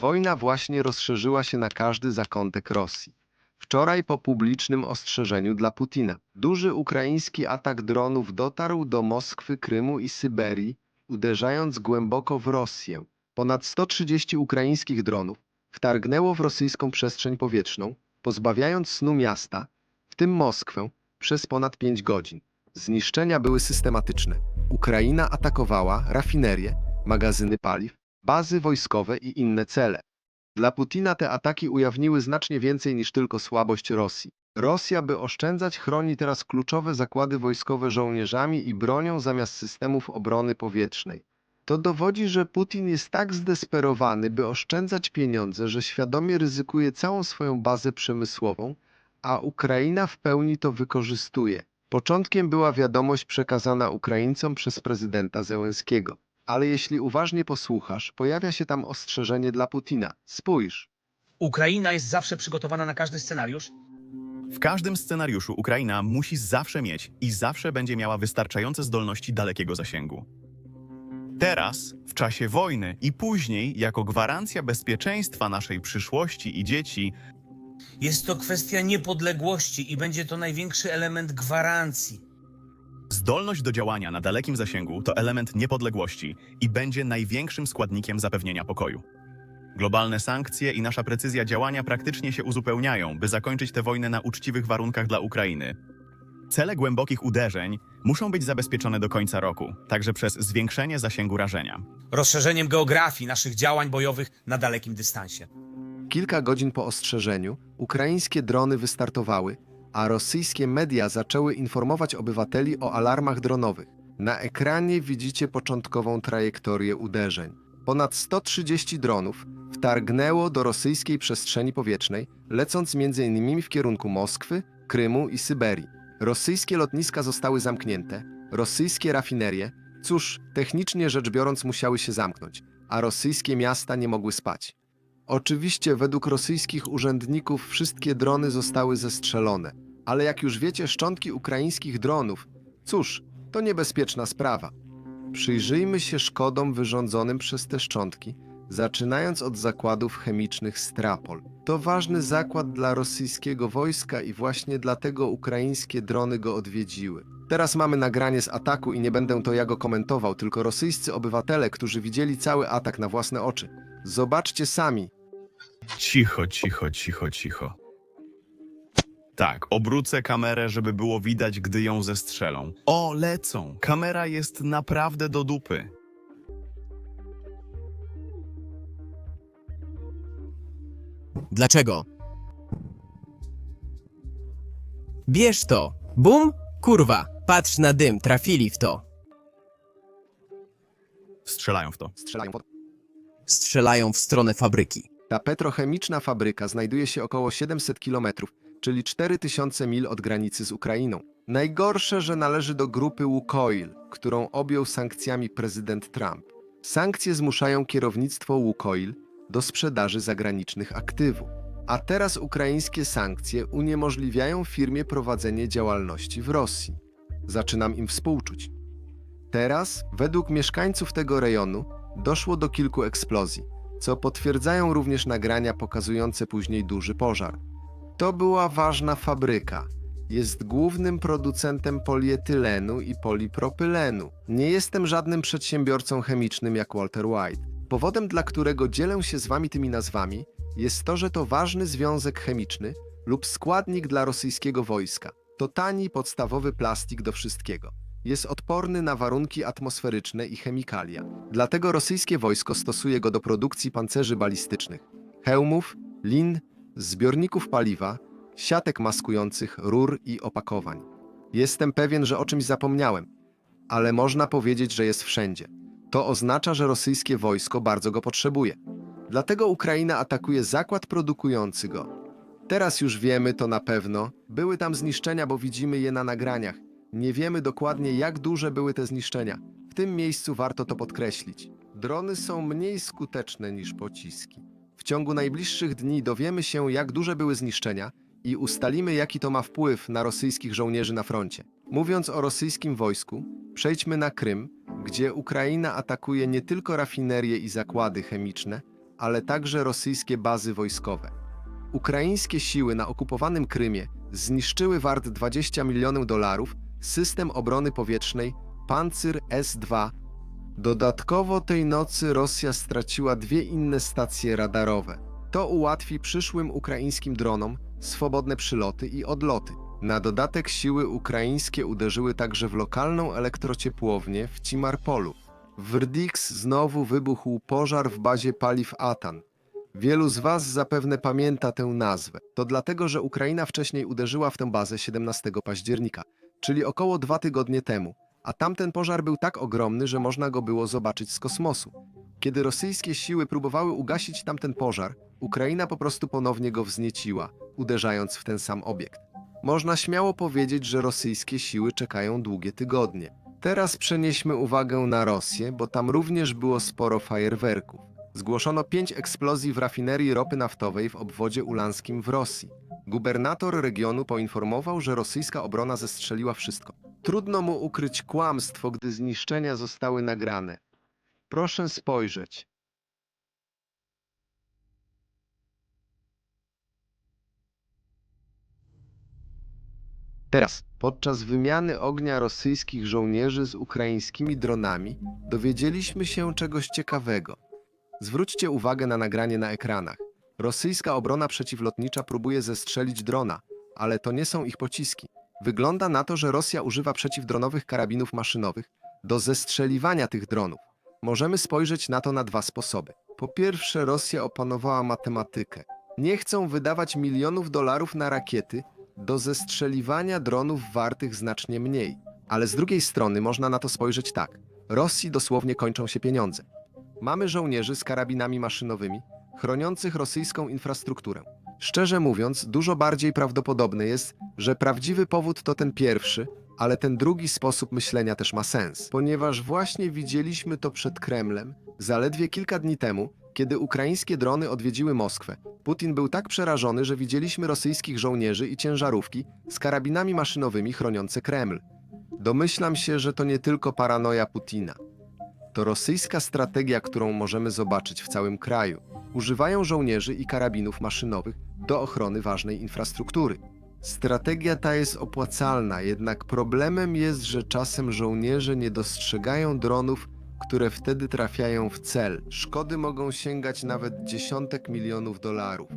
Wojna właśnie rozszerzyła się na każdy zakątek Rosji. Wczoraj po publicznym ostrzeżeniu dla Putina duży ukraiński atak dronów dotarł do Moskwy, Krymu i Syberii, uderzając głęboko w Rosję. Ponad 130 ukraińskich dronów wtargnęło w rosyjską przestrzeń powietrzną, pozbawiając snu miasta, w tym Moskwę, przez ponad 5 godzin. Zniszczenia były systematyczne. Ukraina atakowała rafinerie, magazyny paliw, bazy wojskowe i inne cele. Dla Putina te ataki ujawniły znacznie więcej niż tylko słabość Rosji. Rosja, by oszczędzać, chroni teraz kluczowe zakłady wojskowe żołnierzami i bronią zamiast systemów obrony powietrznej. To dowodzi, że Putin jest tak zdesperowany, by oszczędzać pieniądze, że świadomie ryzykuje całą swoją bazę przemysłową, a Ukraina w pełni to wykorzystuje. Początkiem była wiadomość przekazana Ukraińcom przez prezydenta Zełenskiego. Ale jeśli uważnie posłuchasz, pojawia się tam ostrzeżenie dla Putina. Spójrz. Ukraina jest zawsze przygotowana na każdy scenariusz. W każdym scenariuszu Ukraina musi zawsze mieć i zawsze będzie miała wystarczające zdolności dalekiego zasięgu. Teraz, w czasie wojny i później, jako gwarancja bezpieczeństwa naszej przyszłości i dzieci, Jest to kwestia niepodległości i będzie to największy element gwarancji. Zdolność do działania na dalekim zasięgu to element niepodległości i będzie największym składnikiem zapewnienia pokoju. Globalne sankcje i nasza precyzja działania praktycznie się uzupełniają, by zakończyć tę wojnę na uczciwych warunkach dla Ukrainy. Cele głębokich uderzeń muszą być zabezpieczone do końca roku, także przez zwiększenie zasięgu rażenia. Rozszerzeniem geografii naszych działań bojowych na dalekim dystansie. Kilka godzin po ostrzeżeniu ukraińskie drony wystartowały, a rosyjskie media zaczęły informować obywateli o alarmach dronowych. Na ekranie widzicie początkową trajektorię uderzeń. Ponad 130 dronów wtargnęło do rosyjskiej przestrzeni powietrznej, lecąc m.in. w kierunku Moskwy, Krymu i Syberii. Rosyjskie lotniska zostały zamknięte, rosyjskie rafinerie, cóż, technicznie rzecz biorąc, musiały się zamknąć, a rosyjskie miasta nie mogły spać. Oczywiście, według rosyjskich urzędników wszystkie drony zostały zestrzelone, ale jak już wiecie, szczątki ukraińskich dronów, cóż, to niebezpieczna sprawa. Przyjrzyjmy się szkodom wyrządzonym przez te szczątki, zaczynając od zakładów chemicznych Strapol. To ważny zakład dla rosyjskiego wojska i właśnie dlatego ukraińskie drony go odwiedziły. Teraz mamy nagranie z ataku i nie będę to ja go komentował, tylko rosyjscy obywatele, którzy widzieli cały atak na własne oczy. Zobaczcie sami, Cicho, cicho, cicho, cicho. Tak, obrócę kamerę, żeby było widać, gdy ją zestrzelą. O, lecą! Kamera jest naprawdę do dupy. Dlaczego? Bierz to! Bum! Kurwa! Patrz na dym, trafili w to. Strzelają w to. strzelają w stronę fabryki. Ta petrochemiczna fabryka znajduje się około 700 km, czyli 4000 mil od granicy z Ukrainą. Najgorsze, że należy do grupy Łukoil, którą objął sankcjami prezydent Trump. Sankcje zmuszają kierownictwo Łukoil do sprzedaży zagranicznych aktywów. A teraz ukraińskie sankcje uniemożliwiają firmie prowadzenie działalności w Rosji. Zaczynam im współczuć. Teraz, według mieszkańców tego rejonu, doszło do kilku eksplozji co potwierdzają również nagrania pokazujące później duży pożar. To była ważna fabryka. Jest głównym producentem polietylenu i polipropylenu. Nie jestem żadnym przedsiębiorcą chemicznym jak Walter White. Powodem, dla którego dzielę się z wami tymi nazwami, jest to, że to ważny związek chemiczny lub składnik dla rosyjskiego wojska. To tani, podstawowy plastik do wszystkiego jest odporny na warunki atmosferyczne i chemikalia. Dlatego rosyjskie wojsko stosuje go do produkcji pancerzy balistycznych, hełmów, lin, zbiorników paliwa, siatek maskujących, rur i opakowań. Jestem pewien, że o czymś zapomniałem, ale można powiedzieć, że jest wszędzie. To oznacza, że rosyjskie wojsko bardzo go potrzebuje. Dlatego Ukraina atakuje zakład produkujący go. Teraz już wiemy to na pewno. Były tam zniszczenia, bo widzimy je na nagraniach. Nie wiemy dokładnie, jak duże były te zniszczenia. W tym miejscu warto to podkreślić. Drony są mniej skuteczne niż pociski. W ciągu najbliższych dni dowiemy się, jak duże były zniszczenia i ustalimy, jaki to ma wpływ na rosyjskich żołnierzy na froncie. Mówiąc o rosyjskim wojsku, przejdźmy na Krym, gdzie Ukraina atakuje nie tylko rafinerie i zakłady chemiczne, ale także rosyjskie bazy wojskowe. Ukraińskie siły na okupowanym Krymie zniszczyły wart 20 milionów dolarów system obrony powietrznej Pancyr S-2. Dodatkowo tej nocy Rosja straciła dwie inne stacje radarowe. To ułatwi przyszłym ukraińskim dronom swobodne przyloty i odloty. Na dodatek siły ukraińskie uderzyły także w lokalną elektrociepłownię w Cimarpolu. W Rdix znowu wybuchł pożar w bazie paliw Atan. Wielu z Was zapewne pamięta tę nazwę. To dlatego, że Ukraina wcześniej uderzyła w tę bazę 17 października, czyli około dwa tygodnie temu, a tamten pożar był tak ogromny, że można go było zobaczyć z kosmosu. Kiedy rosyjskie siły próbowały ugasić tamten pożar, Ukraina po prostu ponownie go wznieciła, uderzając w ten sam obiekt. Można śmiało powiedzieć, że rosyjskie siły czekają długie tygodnie. Teraz przenieśmy uwagę na Rosję, bo tam również było sporo fajerwerków. Zgłoszono pięć eksplozji w rafinerii ropy naftowej w obwodzie ulanskim w Rosji. Gubernator regionu poinformował, że rosyjska obrona zestrzeliła wszystko. Trudno mu ukryć kłamstwo, gdy zniszczenia zostały nagrane. Proszę spojrzeć. Teraz, podczas wymiany ognia rosyjskich żołnierzy z ukraińskimi dronami, dowiedzieliśmy się czegoś ciekawego. Zwróćcie uwagę na nagranie na ekranach. Rosyjska obrona przeciwlotnicza próbuje zestrzelić drona, ale to nie są ich pociski. Wygląda na to, że Rosja używa przeciwdronowych karabinów maszynowych do zestrzeliwania tych dronów. Możemy spojrzeć na to na dwa sposoby. Po pierwsze, Rosja opanowała matematykę. Nie chcą wydawać milionów dolarów na rakiety do zestrzeliwania dronów wartych znacznie mniej. Ale z drugiej strony można na to spojrzeć tak. Rosji dosłownie kończą się pieniądze. Mamy żołnierzy z karabinami maszynowymi, chroniących rosyjską infrastrukturę. Szczerze mówiąc, dużo bardziej prawdopodobne jest, że prawdziwy powód to ten pierwszy, ale ten drugi sposób myślenia też ma sens, ponieważ właśnie widzieliśmy to przed Kremlem zaledwie kilka dni temu, kiedy ukraińskie drony odwiedziły Moskwę. Putin był tak przerażony, że widzieliśmy rosyjskich żołnierzy i ciężarówki z karabinami maszynowymi chroniące Kreml. Domyślam się, że to nie tylko paranoja Putina. To rosyjska strategia, którą możemy zobaczyć w całym kraju. Używają żołnierzy i karabinów maszynowych do ochrony ważnej infrastruktury. Strategia ta jest opłacalna, jednak problemem jest, że czasem żołnierze nie dostrzegają dronów, które wtedy trafiają w cel. Szkody mogą sięgać nawet dziesiątek milionów dolarów.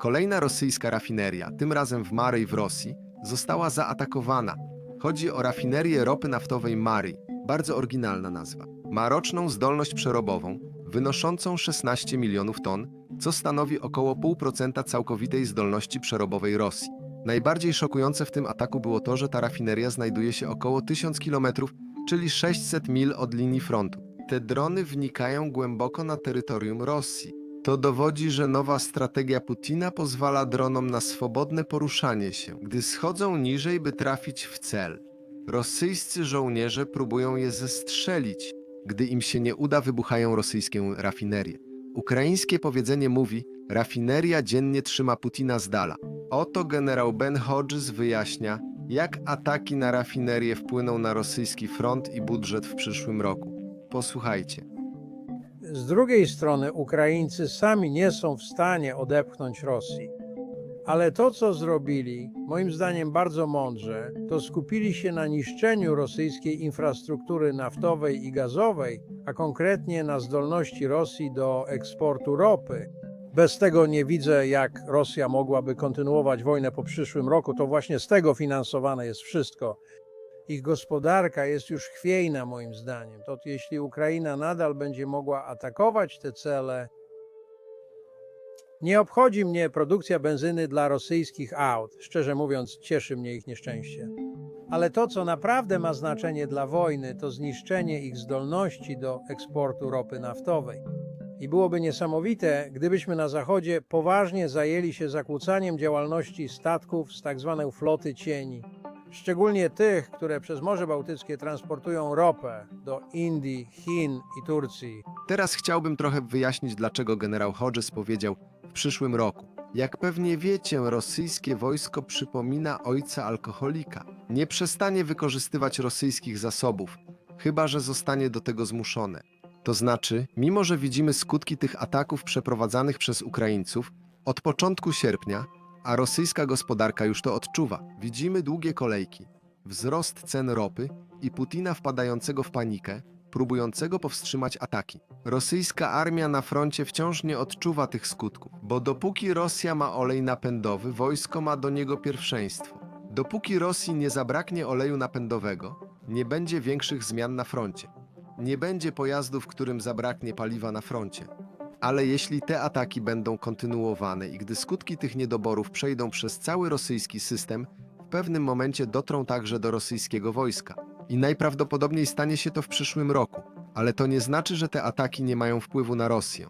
Kolejna rosyjska rafineria, tym razem w Maryi w Rosji, została zaatakowana. Chodzi o rafinerię ropy naftowej Mari, bardzo oryginalna nazwa. Ma roczną zdolność przerobową wynoszącą 16 milionów ton, co stanowi około 0,5% całkowitej zdolności przerobowej Rosji. Najbardziej szokujące w tym ataku było to, że ta rafineria znajduje się około 1000 km, czyli 600 mil od linii frontu. Te drony wnikają głęboko na terytorium Rosji. To dowodzi, że nowa strategia Putina pozwala dronom na swobodne poruszanie się, gdy schodzą niżej, by trafić w cel. Rosyjscy żołnierze próbują je zestrzelić. Gdy im się nie uda, wybuchają rosyjskie rafinerie. Ukraińskie powiedzenie mówi: rafineria dziennie trzyma Putina z dala. Oto generał Ben Hodges wyjaśnia, jak ataki na rafinerie wpłyną na rosyjski front i budżet w przyszłym roku. Posłuchajcie. Z drugiej strony Ukraińcy sami nie są w stanie odepchnąć Rosji. Ale to, co zrobili, moim zdaniem bardzo mądrze, to skupili się na niszczeniu rosyjskiej infrastruktury naftowej i gazowej, a konkretnie na zdolności Rosji do eksportu ropy. Bez tego nie widzę, jak Rosja mogłaby kontynuować wojnę po przyszłym roku. To właśnie z tego finansowane jest wszystko. Ich gospodarka jest już chwiejna, moim zdaniem. To jeśli Ukraina nadal będzie mogła atakować te cele, nie obchodzi mnie produkcja benzyny dla rosyjskich aut. Szczerze mówiąc, cieszy mnie ich nieszczęście. Ale to, co naprawdę ma znaczenie dla wojny, to zniszczenie ich zdolności do eksportu ropy naftowej. I byłoby niesamowite, gdybyśmy na Zachodzie poważnie zajęli się zakłócaniem działalności statków z tzw. floty cieni. Szczególnie tych, które przez Morze Bałtyckie transportują ropę do Indii, Chin i Turcji. Teraz chciałbym trochę wyjaśnić, dlaczego generał Hodges powiedział w przyszłym roku. Jak pewnie wiecie, rosyjskie wojsko przypomina ojca alkoholika. Nie przestanie wykorzystywać rosyjskich zasobów, chyba że zostanie do tego zmuszone. To znaczy, mimo że widzimy skutki tych ataków przeprowadzanych przez Ukraińców od początku sierpnia, a rosyjska gospodarka już to odczuwa, widzimy długie kolejki, wzrost cen ropy i Putina wpadającego w panikę, próbującego powstrzymać ataki. Rosyjska armia na froncie wciąż nie odczuwa tych skutków, bo dopóki Rosja ma olej napędowy, wojsko ma do niego pierwszeństwo. Dopóki Rosji nie zabraknie oleju napędowego, nie będzie większych zmian na froncie. Nie będzie pojazdów, którym zabraknie paliwa na froncie. Ale jeśli te ataki będą kontynuowane i gdy skutki tych niedoborów przejdą przez cały rosyjski system, w pewnym momencie dotrą także do rosyjskiego wojska. I najprawdopodobniej stanie się to w przyszłym roku. Ale to nie znaczy, że te ataki nie mają wpływu na Rosję,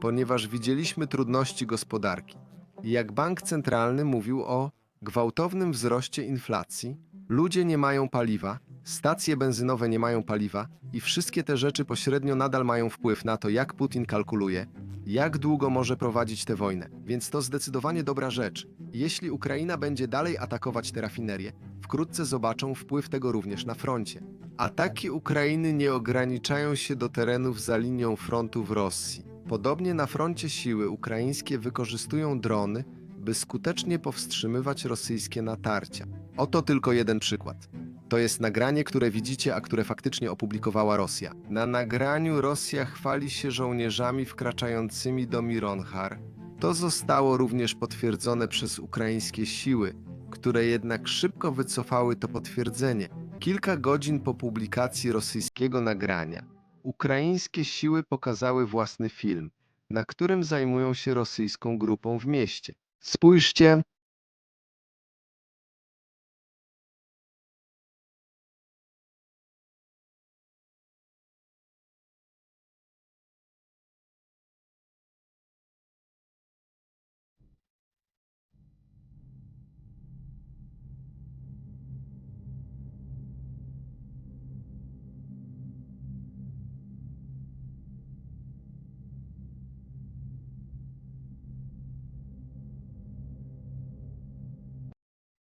ponieważ widzieliśmy trudności gospodarki. I jak bank centralny mówił o gwałtownym wzroście inflacji, ludzie nie mają paliwa, stacje benzynowe nie mają paliwa i wszystkie te rzeczy pośrednio nadal mają wpływ na to, jak Putin kalkuluje, jak długo może prowadzić tę wojnę. Więc to zdecydowanie dobra rzecz. Jeśli Ukraina będzie dalej atakować te rafinerie, wkrótce zobaczą wpływ tego również na froncie. Ataki Ukrainy nie ograniczają się do terenów za linią frontu w Rosji. Podobnie na froncie siły ukraińskie wykorzystują drony, by skutecznie powstrzymywać rosyjskie natarcia. Oto tylko jeden przykład. To jest nagranie, które widzicie, a które faktycznie opublikowała Rosja. Na nagraniu Rosja chwali się żołnierzami wkraczającymi do Mironhar. To zostało również potwierdzone przez ukraińskie siły, które jednak szybko wycofały to potwierdzenie. Kilka godzin po publikacji rosyjskiego nagrania, ukraińskie siły pokazały własny film, na którym zajmują się rosyjską grupą w mieście. Spójrzcie,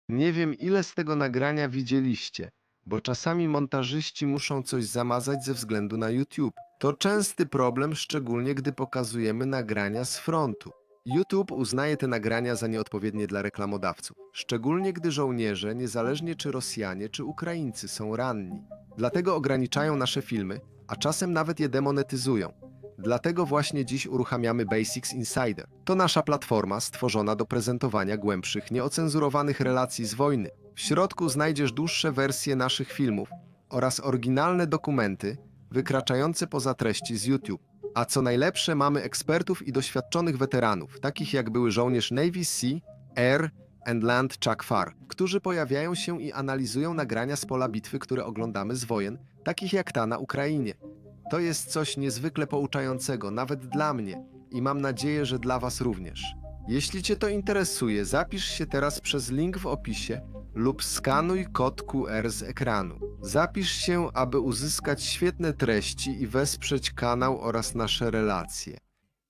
Nie wiem, ile z tego nagrania widzieliście, bo czasami montażyści muszą coś zamazać ze względu na YouTube. To częsty problem, szczególnie gdy pokazujemy nagrania z frontu. YouTube uznaje te nagrania za nieodpowiednie dla reklamodawców, szczególnie gdy żołnierze, niezależnie czy Rosjanie, czy Ukraińcy, są ranni. Dlatego ograniczają nasze filmy, a czasem nawet je demonetyzują. Dlatego właśnie dziś uruchamiamy Basics Insider. To nasza platforma stworzona do prezentowania głębszych, nieocenzurowanych relacji z wojny. W środku znajdziesz dłuższe wersje naszych filmów oraz oryginalne dokumenty wykraczające poza treści z YouTube. A co najlepsze, mamy ekspertów i doświadczonych weteranów, takich jak były żołnierz Navy Sea, Air and Land Chuck Farr, którzy pojawiają się i analizują nagrania z pola bitwy, które oglądamy z wojen, takich jak ta na Ukrainie. To jest coś niezwykle pouczającego, nawet dla mnie, i mam nadzieję, że dla Was również. Jeśli Cię to interesuje, zapisz się teraz przez link w opisie lub skanuj kod QR z ekranu. Zapisz się, aby uzyskać świetne treści i wesprzeć kanał oraz nasze relacje.